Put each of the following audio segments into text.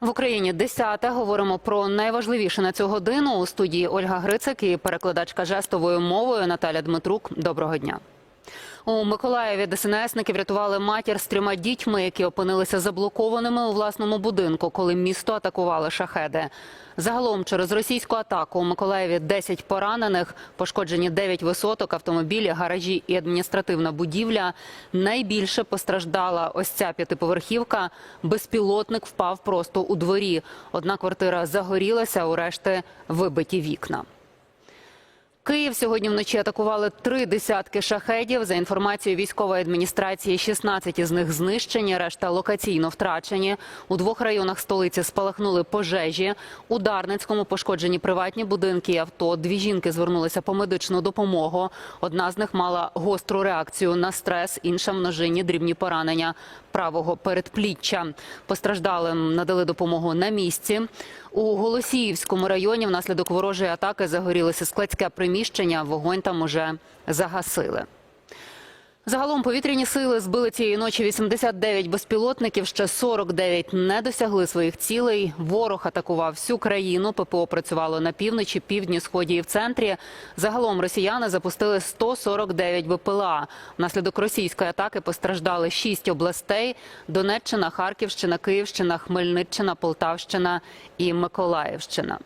В Україні 10. Говоримо про найважливіше на цю годину. У студії Ольга Грицик і перекладачка жестовою мовою Наталя Дмитрук. Доброго дня. У Миколаєві ДСНСники врятували матір з трьома дітьми, які опинилися заблокованими у власному будинку, коли місто атакували шахеди. Загалом через російську атаку у Миколаєві 10 поранених, пошкоджені 9 висоток, автомобілі, гаражі і адміністративна будівля. Найбільше постраждала ось ця п'ятиповерхівка. Безпілотник впав просто у дворі. Одна квартира загорілася, у решти вибиті вікна. Київ сьогодні вночі атакували три десятки шахедів. За інформацією військової адміністрації, 16 із них знищені, решта локаційно втрачені. У двох районах столиці спалахнули пожежі. У Дарницькому пошкоджені приватні будинки і авто. Дві жінки звернулися по медичну допомогу. Одна з них мала гостру реакцію на стрес, інша множинні дрібні поранення правого передпліччя. Постраждалим надали допомогу на місці. У Голосіївському районі внаслідок ворожої атаки загорілося складське приміщення. Вогонь там уже загасили. Загалом повітряні сили збили цієї ночі 89 безпілотників. Ще 49 не досягли своїх цілей. Ворог атакував всю країну. ППО працювало на півночі, півдні, сході і в центрі. Загалом росіяни запустили 149 БПЛА. Внаслідок російської атаки постраждали 6 областей: Донеччина, Харківщина, Київщина, Хмельниччина, Полтавщина і Миколаївщина.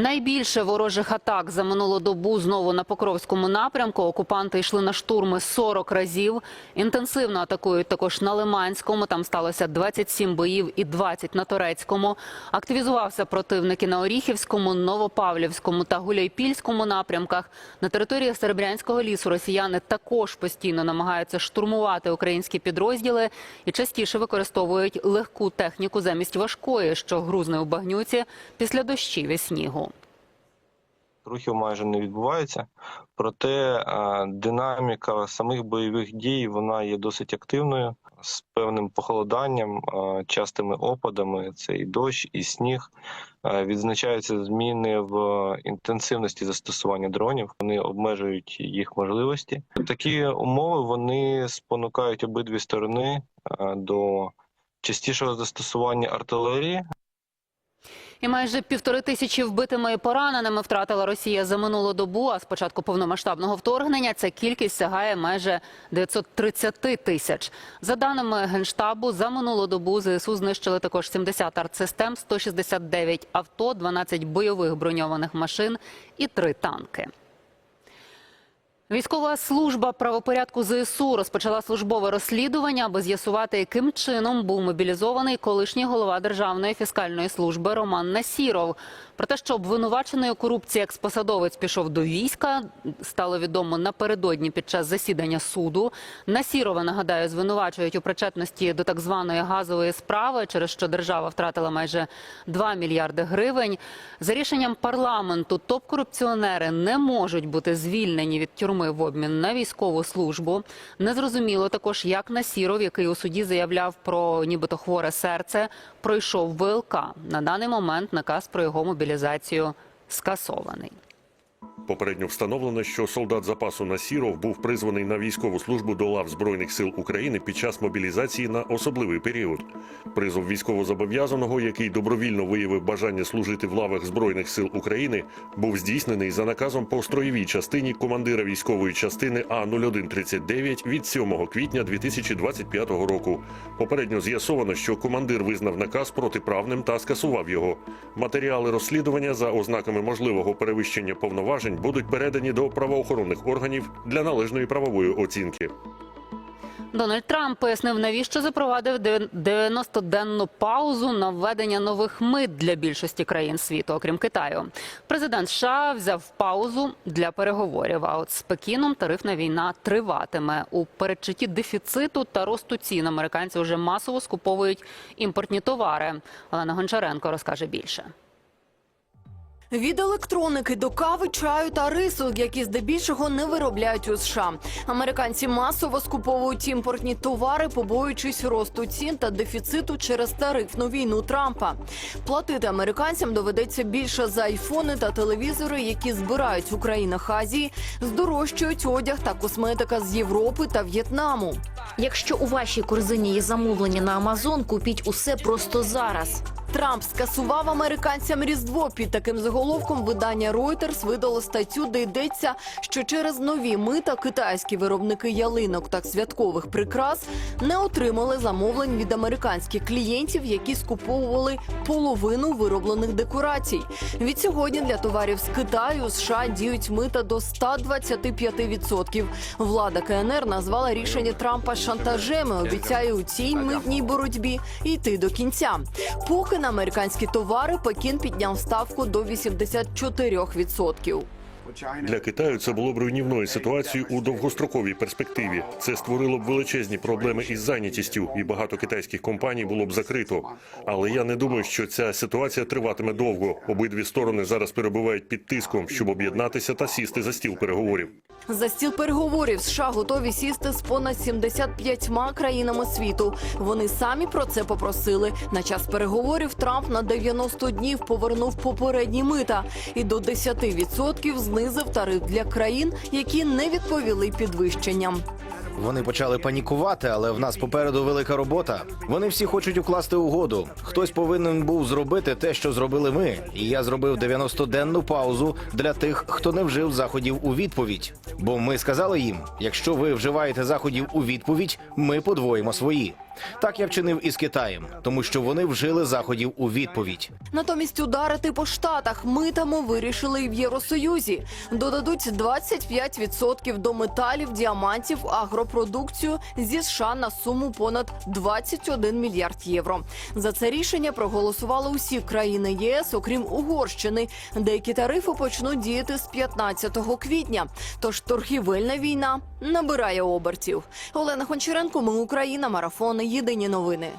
Найбільше ворожих атак за минулу добу знову на Покровському напрямку. Окупанти йшли на штурми 40 разів. Інтенсивно атакують також на Лиманському. Там сталося 27 боїв і 20 на Торецькому. Активізувався противники на Оріхівському, Новопавлівському та Гуляйпільському напрямках. На території Серебрянського лісу росіяни також постійно намагаються штурмувати українські підрозділи і частіше використовують легку техніку замість важкої, що грузне у багнюці після дощів і снігу. Рухів майже не відбувається. Проте е, динаміка самих бойових дій вона є досить активною з певним похолоданням, е, частими опадами. Це і дощ, і сніг. Е, Відзначаються зміни в інтенсивності застосування дронів. Вони обмежують їх можливості. Такі умови вони спонукають обидві сторони до частішого застосування артилерії, І майже півтори тисячі вбитими і пораненими втратила Росія за минулу добу. А з початку повномасштабного вторгнення ця кількість сягає майже 930 тисяч. За даними генштабу, за минулу добу ЗСУ знищили також 70 артсистем, 169 авто, 12 бойових броньованих машин і 3 танки. Військова служба правопорядку ЗСУ розпочала службове розслідування, аби з'ясувати, яким чином був мобілізований колишній голова Державної фіскальної служби Роман Насіров. Про те, що обвинувачений у корупції експосадовець пішов до війська, стало відомо напередодні під час засідання суду. Насірова, нагадаю, звинувачують у причетності до так званої газової справи, через що держава втратила майже 2 мільярди гривень. За рішенням парламенту топ-корупціонери не можуть бути звільнені від тюрми в обмін на військову службу. Незрозуміло також, як Насіров, який у суді заявляв про нібито хворе серце, пройшов ВЛК. На даний момент наказ про його мобілізацію скасований. Попередньо встановлено, що солдат запасу Насіров був призваний на військову службу до лав Збройних сил України під час мобілізації на особливий період. Призов військовозобов'язаного, який добровільно виявив бажання служити в лавах Збройних сил України, був здійснений за наказом по строєвій частині командира військової частини А 0139 від 7 квітня 2025 року. Попередньо з'ясовано, що командир визнав наказ протиправним та скасував його. Матеріали розслідування за ознаками можливого перевищення повноважень будуть передані до правоохоронних органів для належної правової оцінки. Дональд Трамп пояснив, навіщо запровадив 90-денну паузу на введення нових мит для більшості країн світу, окрім Китаю. Президент США взяв паузу для переговорів. А от з Пекіном тарифна війна триватиме у передчутті дефіциту та росту цін. Американці вже масово скуповують імпортні товари. Олена Гончаренко розкаже більше. Від електроніки до кави, чаю та рису, які здебільшого не виробляють у США. Американці масово скуповують імпортні товари, побоюючись росту цін та дефіциту через тарифну війну Трампа. Платити американцям доведеться більше за айфони та телевізори, які збирають в країнах Азії, здорожчують одяг та косметика з Європи та В'єтнаму. Якщо у вашій корзині є замовлення на Амазон, купіть усе просто зараз. Трамп скасував американцям різдво. Під таким заголовком видання Reuters видало статтю, де йдеться, що через нові мита китайські виробники ялинок та святкових прикрас не отримали замовлень від американських клієнтів, які скуповували половину вироблених декорацій. Від сьогодні для товарів з Китаю США діють мита до 125%. Влада КНР назвала рішення Трампа шантажем і обіцяє у цій митній боротьбі йти до кінця. Поки на американські товари Пекін підняв ставку до 84%. Для Китаю це було б руйнівною ситуацією у довгостроковій перспективі. Це створило б величезні проблеми із зайнятістю, і багато китайських компаній було б закрито. Але я не думаю, що ця ситуація триватиме довго. Обидві сторони зараз перебувають під тиском, щоб об'єднатися та сісти за стіл переговорів. За стіл переговорів США готові сісти з понад 75 країнами світу. Вони самі про це попросили. На час переговорів Трамп на 90 днів повернув попередні мита і до 10% знизив тариф для країн, які не відповіли підвищенням. Вони почали панікувати, але в нас попереду велика робота. Вони всі хочуть укласти угоду. Хтось повинен був зробити те, що зробили ми. І я зробив 90-денну паузу для тих, хто не вжив заходів у відповідь. Бо ми сказали їм: якщо ви вживаєте заходів у відповідь, ми подвоїмо свої. Так я вчинив із Китаєм, тому що вони вжили заходів у відповідь. Натомість ударити по штатах митами вирішили і в Євросоюзі. Додадуть 25% до металів, діамантів, агропродукцію зі США на суму понад 21 мільярд євро. За це рішення проголосували усі країни ЄС, окрім Угорщини. Деякі тарифи почнуть діяти з 15 квітня. Тож торгівельна війна набирає обертів. Олена Гончаренко, ми Україна, марафон. Єдині новини.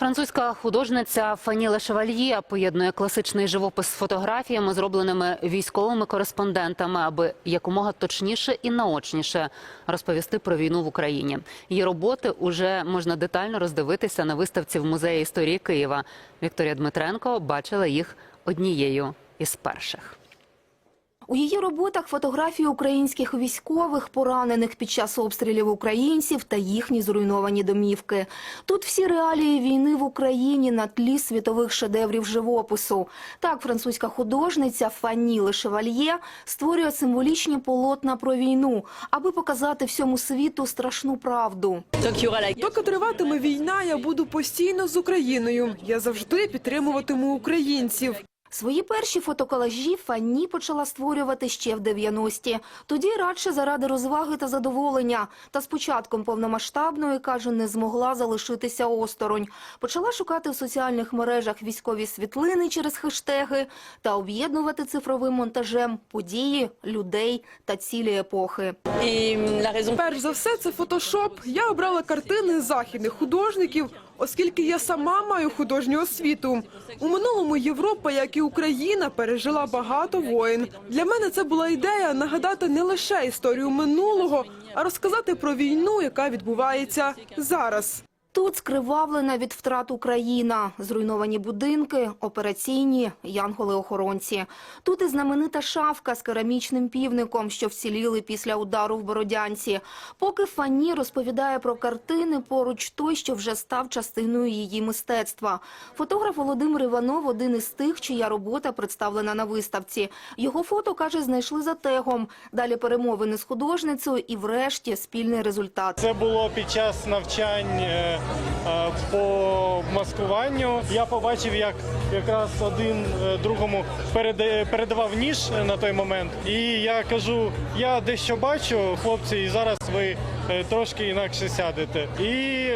Французька художниця Фаніла Шевальє поєднує класичний живопис з фотографіями, зробленими військовими кореспондентами, аби якомога точніше і наочніше розповісти про війну в Україні. Її роботи уже можна детально роздивитися на виставці в музеї історії Києва. Вікторія Дмитренко бачила їх однією із перших. У її роботах фотографії українських військових, поранених під час обстрілів українців та їхні зруйновані домівки. Тут всі реалії війни в Україні на тлі світових шедеврів живопису. Так, французька художниця Фані Лешевальє створює символічні полотна про війну, аби показати всьому світу страшну правду. Доки триватиме війна, я буду постійно з Україною. Я завжди підтримуватиму українців. Свої перші фотоколажі Фанні почала створювати ще в 90-ті. Тоді радше заради розваги та задоволення. Та з початком повномасштабної, каже, не змогла залишитися осторонь. Почала шукати в соціальних мережах військові світлини через хештеги та об'єднувати цифровим монтажем події, людей та цілі епохи. Перш за все, це фотошоп. Я обрала картини західних художників, оскільки я сама маю художню освіту. У минулому Європа, як і Україна, пережила багато воїн. Для мене це була ідея нагадати не лише історію минулого, а розказати про війну, яка відбувається зараз. Тут скривавлена від втрат Україна, зруйновані будинки, операційні, янголи-охоронці. Тут і знаменита шафка з керамічним півником, що вціліли після удару в Бородянці. Поки Фані розповідає про картини, поруч той, що вже став частиною її мистецтва. Фотограф Володимир Іванов – один із тих, чия робота представлена на виставці. Його фото, каже, знайшли за тегом. Далі перемовини з художницею і врешті спільний результат. Це було під час навчань е, е, по маскуванню. Я побачив, як якраз один е, другому передавав ніж на той момент. І я кажу: я дещо бачу, хлопці, і зараз ви е, трошки інакше сядете. І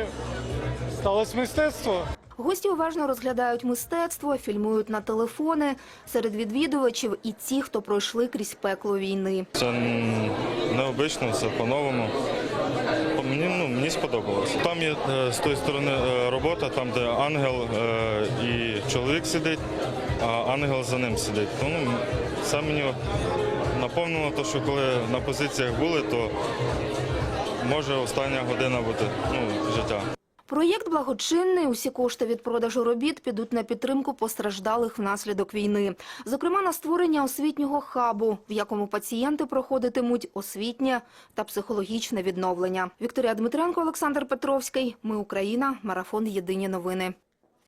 сталося мистецтво. Гості уважно розглядають мистецтво, фільмують на телефони. Серед відвідувачів і ті, хто пройшли крізь пекло війни. Це необично, все по-новому. Мені, ну, мені сподобалось. Там є е, з тої сторони е, робота, там де ангел е, і чоловік сидить. а ангел за ним сидить. Тому ну, мені наповнило, те, що коли на позиціях були, то може остання година бути ну, життя. Проєкт благочинний. Усі кошти від продажу робіт підуть на підтримку постраждалих внаслідок війни. Зокрема, на створення освітнього хабу, в якому пацієнти проходитимуть освітнє та психологічне відновлення. Вікторія Дмитренко, Олександр Петровський. Ми Україна. Марафон. Єдині новини.